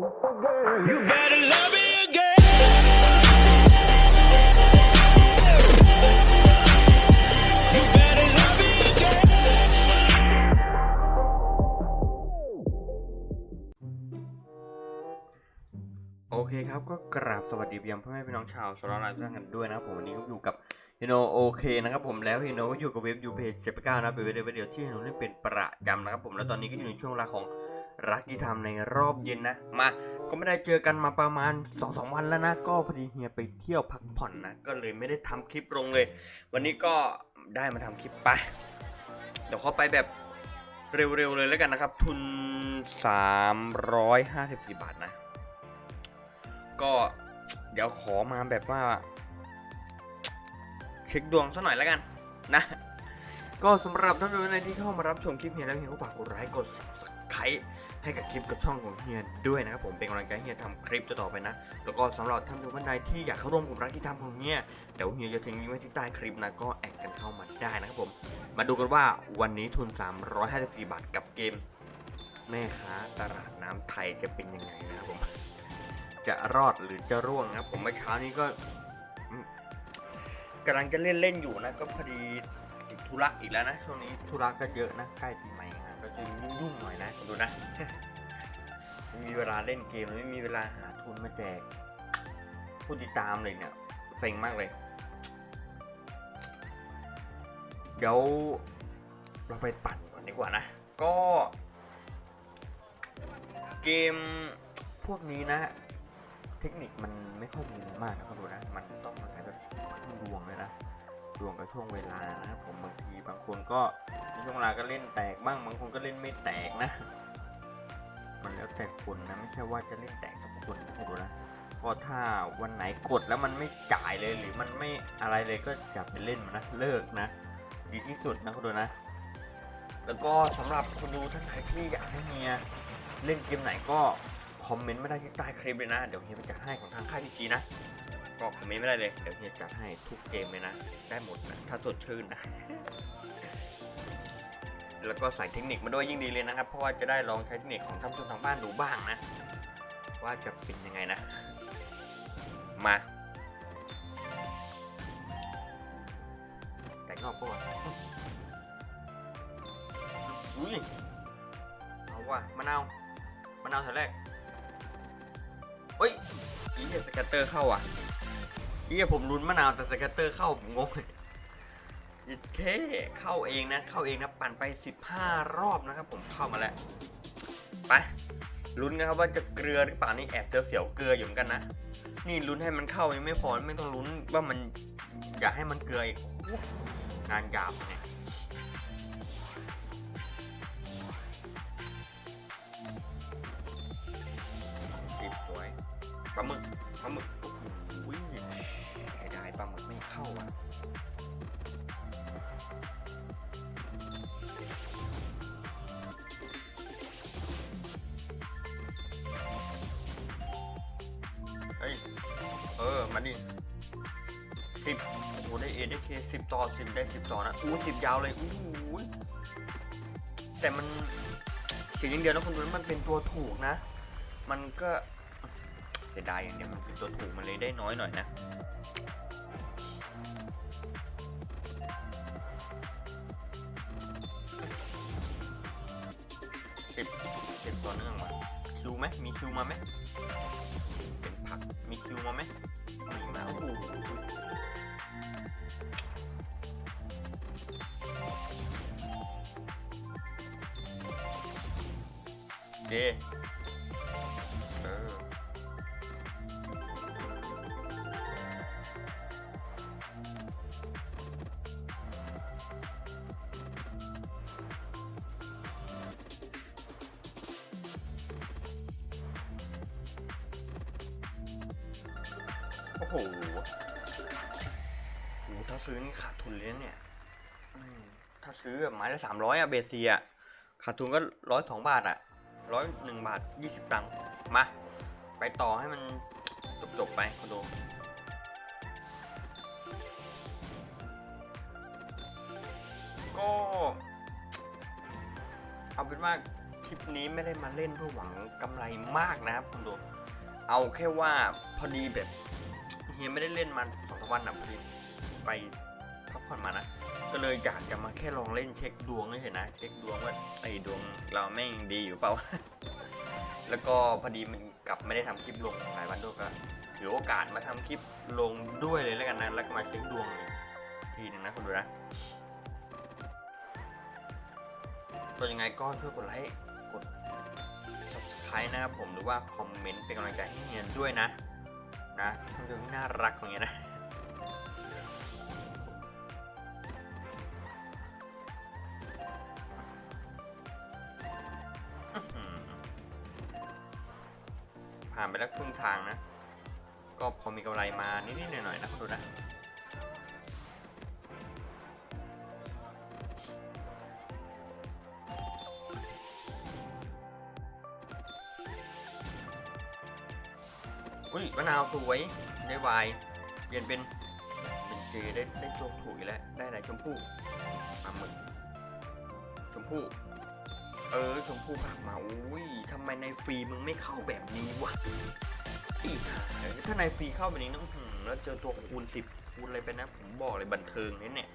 โอเคครับก็กราบสวัสดีไปยังพ่อแม่พี่น้องชาวโซลาร์ไลท์ทุกท่านกันด้วยนะครับผมวันนี้ก็อยู่กับฮิโนโอเคนะครับผมแล้วฮิโนก็อยู่กับเว็บยูเพจเซปก้านะเป็นเว็บเดียวที่ฮิโนเล่นเป็นประจำนะครับผมแล้วตอนนี้ก็อยู่ในช่วงเวลาของ รักที่ทำในรอบเย็นนะ มา ก็ไม่ได้เจอกันมาประมาณ2อสวันแล้วนะ ก็พอดีเฮียไปเที่ยวพักผ่อนนะ ก็เลยไม่ได้ทำคลิปลงเลย วันนี้ก็ได้มาทำคลิปไป เดี๋ยวเขาไปแบบเร็วๆเลยแล้วกันนะครับ ทุน 354 บาทนะ ก็เดี๋ยวขอมาแบบว่า เช็คดวงสักหน่อยแล้วกันนะ ก็สำหรับท่านผู้ชมที่เข้ามารับชมคลิปเฮียแล้วเฮียก็ฝากกดไลค์กด subscribe ให้กับคลิปกับช่องของเฮียด้วยนะครับผมเป็นกำลังใจให้เฮียทำคลิปต่อไปนะ แล้วก็สำหรับท่านผู้ชมท่านใดที่อยากเข้าร่วมกลุ่มรักที่ทำของเฮียเดี๋ยวเฮียจะทิ้งลิงก์ไว้ที่ใต้คลิปนะก็แอดกันเข้ามาได้นะครับผม มาดูกันว่าวันนี้ทุน 354 บาทกับเกม แม่ค้าตลาดน้ำไทยจะเป็นยังไงนะครับผม จะรอดหรือจะร่วงนะครับผมเมื่อเช้านี้ก็กำลังจะเล่นเล่นอยู่นะก็พอดี ติดธุระอีกแล้วนะ ช่วงนี้ธุระก็เยอะนะใกล้ปีใหม่งานก็จะยุ่งๆหน่อยนะดูนะไม่มีเวลาเล่นเกมไม่มีเวลาหาทุนมาแจก ผู้ติดตามเลยเนี่ยเซ็งมากเลย เดี๋ยวเราไปปั่นก่อนดีกว่านะ ก็ เกมพวกนี้นะ เทคนิคมันไม่ค่อยมีอะไรมากนะครับดูนะมัน ดวงกับช่วงเวลานะครับผมบางทีบางคนก็ในช่วงเวลาก็เล่นแตกบ้าง บางคนก็เล่นไม่แตกนะ มันแล้วแต่คนนะไม่ใช่ว่าจะเล่นแตกกับคนนะครับดูนะก็ถ้าวันไหนกดแล้วมันไม่จ่ายเลยหรือมันไม่อะไรเลยก็อย่าไปเล่นมันนะเลิกนะ ดีที่สุดนะคุณดูนะ แล้วก็สำหรับคนดูท่านใดที่อยากให้เฮียเล่นเกมไหนก็คอมเมนต์ไม่ได้ที่ใต้คลิปเลยนะ เดี๋ยวเฮียไปจัดให้ของทางค่ายพีจีนะ ก็คอมเมนต์ไม่ได้เลย เดี๋ยวเฮียจัดให้ทุกเกมเลยนะ ได้หมดนะ ถ้าสดชื่นนะ แล้วก็ใส่เทคนิคมาด้วยยิ่งดีเลยนะครับ เพราะว่าจะได้ลองใช้เทคนิคของท่านผู้ชมทางบ้านดูบ้างนะ ว่าจะเป็นยังไงนะ มาแต่งนอกก็ว่าอุ้ยเอาว่ะมะนาวมะนาวแถวแรกเฮ้ยอีเหี้ยสแกตเตอร์เข้าอะ เอี้ยผมลุ้นมะนาวแต่สแกตเตอร์เข้าผมงงเลยอีเท่เข้าเองนะ เข้าเองนะ ปั่นไป 15 รอบนะครับ ผมเข้ามาแล้ว ไปลุ้นนะครับว่าจะเกลือหรือเปล่านี่แอบเสียวๆเกลืออยู่เหมือนกันนะ นี่ลุ้นให้มันเข้ายังไม่พอไม่ต้องลุ้นว่ามันอยากให้มันเกลืออีกงานหยาบเนี่ย เออมาดิสิบโอ้โหได้เอได้เคสิบต่อสิบได้สิบต่อนะอู้สิบยาวเลยอู้หูแต่มันสียอย่างเดียวนะคุณดูมันเป็นตัวถูกนะ มันก็เสียดายอย่างเดียวมันเป็นตัวถูกมันเลยได้น้อยหน่อยนะสิบสิบตัวเนื่องมาคิวไหมมีคิวมาไหมเป็นผักมีคิวมาไหม มีมา ซื้อนี่ขาดทุนเลยเนี่ยถ้าซื้อแบบไม้ละสามร้อยอะเบสเซียขาดทุนก็ร้อยสองบาทอะร้อยหนึ่งบาทยี่สิบตังค์มา ไปต่อให้มันจบๆไปคอนโดก็เอาเป็นว่าพลิปนี้ไม่ได้มาเล่นเพื่อหวังกำไรมากนะครับคุณดูเอาแค่ว่าพอดีแบบเฮียไม่ได้เล่นมาสองสามวันนะพอดี ไปพักผ่อนมานะก็เลยอยากจะมาแค่ลองเล่นเช็คดวงเฉยๆนะ เช็คดวงว่าไอ้ดวงเราแม่งดีอยู่เปล่า แล้วก็พอดีมันกลับไม่ได้ทำคลิปลงหลายวันด้วยก็ถือโอกาสมาทำคลิปลงด้วยเลยแล้วกันนะแล้วก็มาเช็คดวงอีกทีหนึงนะคุณดูนะตัวยังไงก็ช่วยกดไลค์กด subscribe นะครับผมหรือว่าคอมเมนต์เป็นกำลังใจให้เฮียนด้วยนะนะทำเรื่องน่ารักของเฮียนะ ไปแล้วครึ่งทางนะ ก็พอมีกำไรมานิดๆหน่อยๆนะคุณดูนะอุ้ยมะนาวสวยได้วายเปลี่ยนเป็นเป็นเจได้ได้ตัวถูกอีกแล้วได้อะไรชมพู่ปลาหมึกชมพู่ เออชมพู่ผักมาอุ้ยทำไมในฟรีมึงไม่เข้าแบบนี้วะอีหาถ้าในฟรีเข้าแบบนี้นะอื้อหือแล้วเจอตัวคูณสิบคูณอะไรไปนะ ผมบอกเลยบันเทิงนี่เนี่ย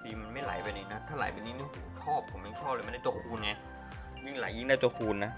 ฟรีมันไม่ไหลไปนี่นะ ถ้าไหลไปนี้นี่ชอบผมยังชอบเลยไม่ได้ตัวคูณไง ยิ่งหลยิ่งได้ตัวคูณนะ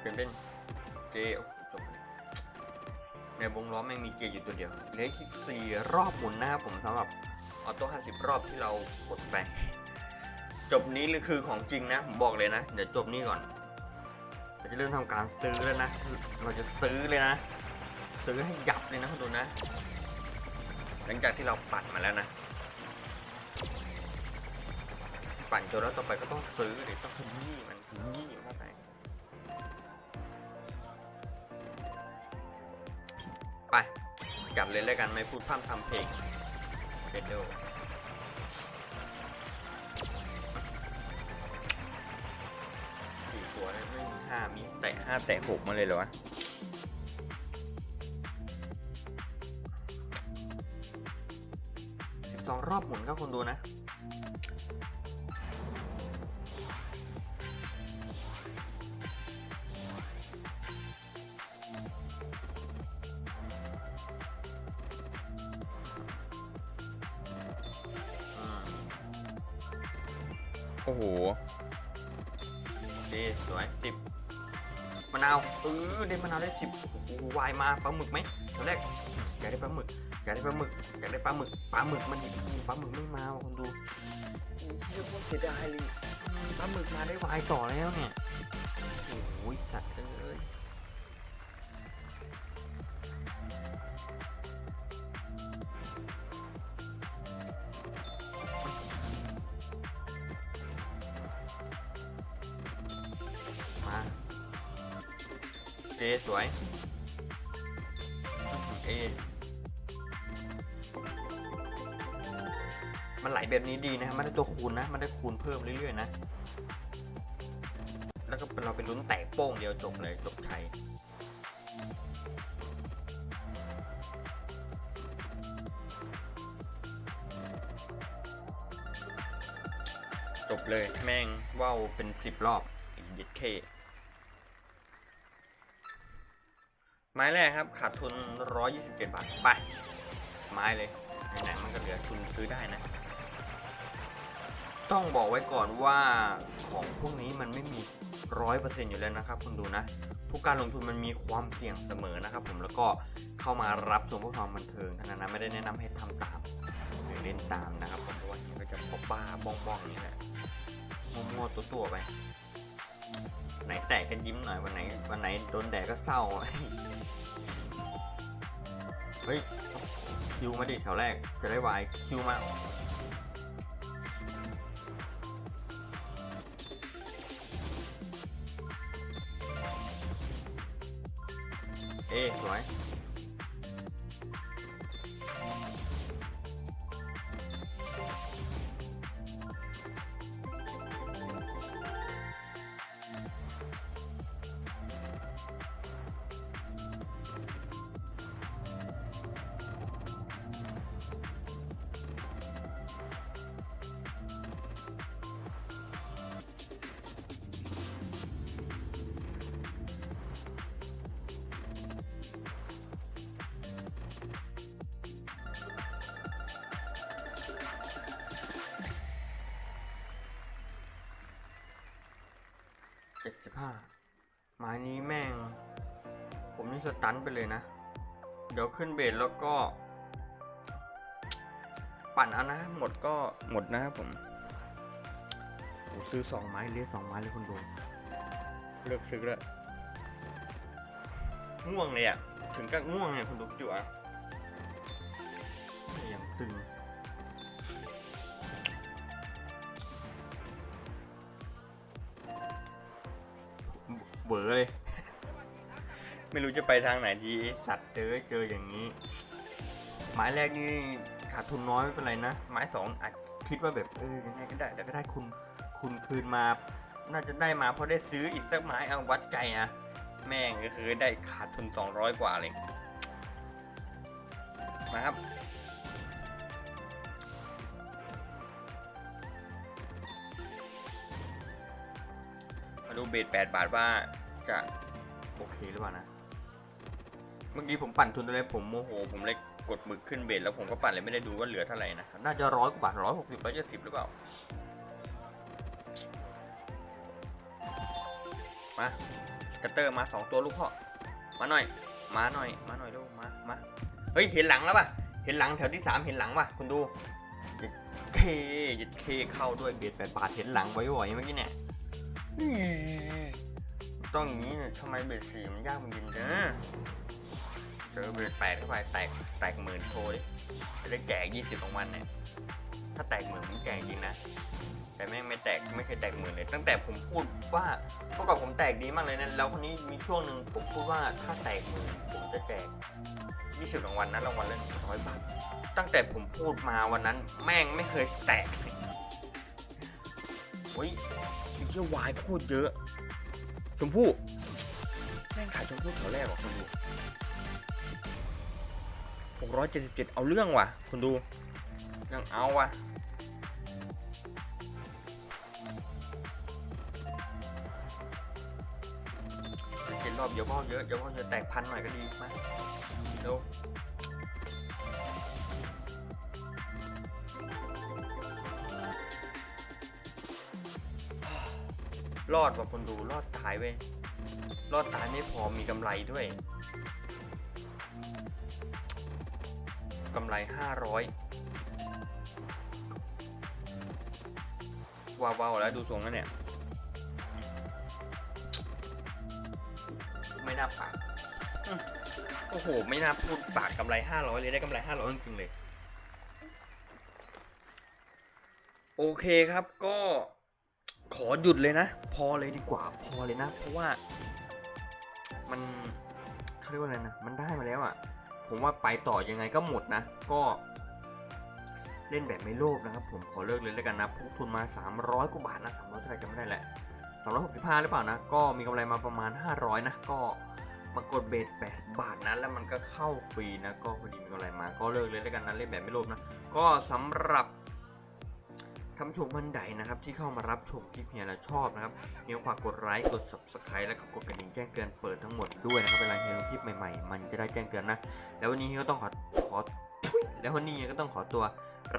เปลี่ยนเป็นเจโอเลย ในวงล้อไม่งมีเจอยู่ตัวเดียวเหลืออีกสี่รอบหมุนหน้าผมสำหรับออโต้50รอบที่เรากดไปจบนี้คือของจริงนะ ผมบอกเลยนะ เดี๋ยวจบนี้ก่อนเราจะเริ่มทำการซื้อแล้วนะ เราจะซื้อเลยนะ ซื้อให้ยับเลยนะคุณดูนะ หลังจากที่เราปัดมาแล้วนะ ปั่นจนแล้วต่อไปก็ต้องซื้อเดี๋ยวต้องขยี้มันขยี้มันเข้าไป ไป จัดเลยแล้วกันไม่พูดพร่ำทำเพลงเฟดโดสี่ตัวเลยไม่มีห้ามีแตะห้าแตะหกมาเลยเหรอวะสิบสองรอบหมุนครับคนดูนะ อ้โห ดีสวยสิบมะนาวเออได้มะนาวได้สิบโอ้โหวายมาปลาหมึกไหมตอนแรกอยากได้ปลาหมึกอยากได้ปลาหมึกอยากได้ปลาหมึกปลาหมึกมันปลาหมึกไม่มาว่ะคนดูเรียกว่าเสียดายเลยปลาหมึกมาได้วายต่อแล้วเนี่ย เอสวยเอมันไหลแบบนี้ดีนะ มันได้ตัวคูณนะ มันได้คูณเพิ่มเรื่อยๆนะ แล้วก็เราไปลุ้นแตกโป้งเดียวจบเลยจบชัยจบเลยแม่งว่าวเป็นสิบรอบอีกยิดเค ไม้แรกครับขาดทุน 127 บาท ไป ไม้เลยไหนๆมันก็เหลือทุนซื้อได้นะ ต้องบอกไว้ก่อนว่าของพวกนี้มันไม่มีร้อยเปอร์เซ็นต์อยู่แล้วนะครับ คุณดูนะ ทุกการลงทุนมันมีความเสี่ยงเสมอนะครับผมแล้วก็เข้ามารับชมเพื่อความบันเทิงเท่านั้นนะไม่ได้แนะนำให้ทำตามหรือเล่นตามนะครับผมเพราะว่ามันก็จะพบบ้าบ้องๆองนี้แหละมั่วๆตัวๆไปไหนแตกกันยิ้มหน่อยวันไหนวันไหนโดนแดดก็เศร้า เฮ้ยคิวมาดิแถวแรกจะได้ไวคิวมาเอ๊สวย เจ็ดสิบห้าไม้นี้แม่ง ผมนี่สตันไปเลยนะ เดี๋ยวขึ้นเบสแล้วก็ ปั่นเอานะ หมดก็หมดนะครับผมโอ้ซื้อสองไม้เรียสองไม้เลยคนดูเลิกซื้อแล้วง่วงเลยอะ ถึงกับง่วงไงคนดูอยู่อะยังตึง เบอเลย ไม่รู้จะไปทางไหนดีสัตว์เจอเจออย่างนี้ไม้แรกนี่ขาดทุนน้อยไม่เป็นไรนะไม้สองอาจคิดว่าแบบเออยังไงก็ได้แต่ก็ได้คุณคุณคืนมา น่าจะได้มาเพราะได้ซื้ออีกสักไม้เอาวัดใจอะแม่งก็คือได้ขาดทุน 200 กว่าเลยนะครับมาดูเบส8บาทว่า จะโอเคหรือเปล่านะ เมื่อกี้ผมปั่นทุนอะไรผมโมโห ผมเลยกดหมึกขึ้นเบสแล้วผมก็ปั่นเลยไม่ได้ดูว่าเหลือเท่าไหร่นะน่าจะร้อยกว่าบาทร้อยหกสิบร้อยเจ็ดสิบหรือเปล่า มากระเตอร์มาสองตัวลูกพ่อ มาหน่อย มาหน่อย มาหน่อยลูก มา มา เฮ้ย เห็นหลังแล้วป่ะ เห็นหลังแถวที่สามเห็นหลังป่ะ คุณดูยัดเคยัดเคเข้าด้วยเบสแปดบาทเห็นหลังไว้บ่อยๆเมื่อกี้เนี่ย ต้องอย่างนี้เนี่ยทำไมเบสสี่มันยากมันยินเนอะเจอเบสแปดเข้าไปแตกแตกหมื่นโชว์ดิจะได้แจกยี่สิบของมันเนี่ยถ้าแตกหมื่นมันแจกจริงนะแต่แม่งไม่แตกไม่เคยแตกหมื่นเลย ตั้งแต่ผมพูดว่าเมื่อก่อนผมแตกดีมากเลยนะแล้วคนนี้มีช่วงหนึ่งผมพูดว่าถ้าแตกหมื่นผมจะแจก20รางวัลนะรางวัลละหนึ่งร้อยบาทตั้งแต่ผมพูดมาวันนั้น แม่งไม่เคยแตกเลยโอ้ยไอ้เจ้าวายโคตรเยอะ ชมพู่แม่งขายชมพู่แถวแรกว่ะคุณดู677เอาเรื่องว่ะคุณดูยังเอาว่ะเจ็ดรอบเดี๋ยวพ่อเยอะเดี๋ยวพ่อจะแตกพันหน่อยก็ดีมาเร็ว รอดว่ะคนดูรอดตายเว้ยรอดตายไม่พอมีกำไรด้วยกำไรห้าร้อยว้าวๆแล้วดูทรงแล้วเนี่ย ไม่น่าปากโอ้โห ไม่น่าพูดปากกำไรห้าร้อยเลยได้กำไรห้าร้อยจริงๆเลย โอเคครับก็ ขอหยุดเลยนะ พอเลยดีกว่าพอเลยนะ เพราะว่า มันเขาเรียกว่าอะไรนะ มันได้มาแล้วอะ่ะ ผมว่าไปต่อยังไงก็หมดนะ ก็เล่นแบบไม่โลภนะครับ ผมขอเลิกเลยแล้วกันนะพกทุนมา 300กว่าบาทนะ300เท่าไหร่จำไม่ได้แหละ365หรือเปล่านะ ก็มีกำไรมาประมาณ 500 นะ ก็มากดเบส8บาทนะแล้วมันก็เข้าฟรีนะ ก็พอดีมีกำไรมา ก็เลิกเลยแล้วกันนะเล่นแบบไม่โลภนะ ก็สำหรับ ท่านผู้ชมท่านใดนะครับ ที่เข้ามารับชมคลิปเฮียแล้วชอบนะครับเฮียฝากกดไลค์กด subscribe แล้วก็กดกระดิ่งแจ้งเตือนเปิดทั้งหมดด้วยนะครับเวลาเฮียลงคลิปใหม่ๆ มันจะได้แจ้งเตือนนะ แล้ววันนี้เฮียก็ต้องขอขอแล้ววันนี้เฮียก็ต้องขอตัว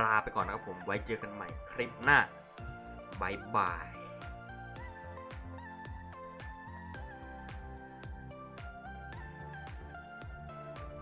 ลาไปก่อนนะครับผมไว้เจอกันใหม่คลิปหน้าบายบาย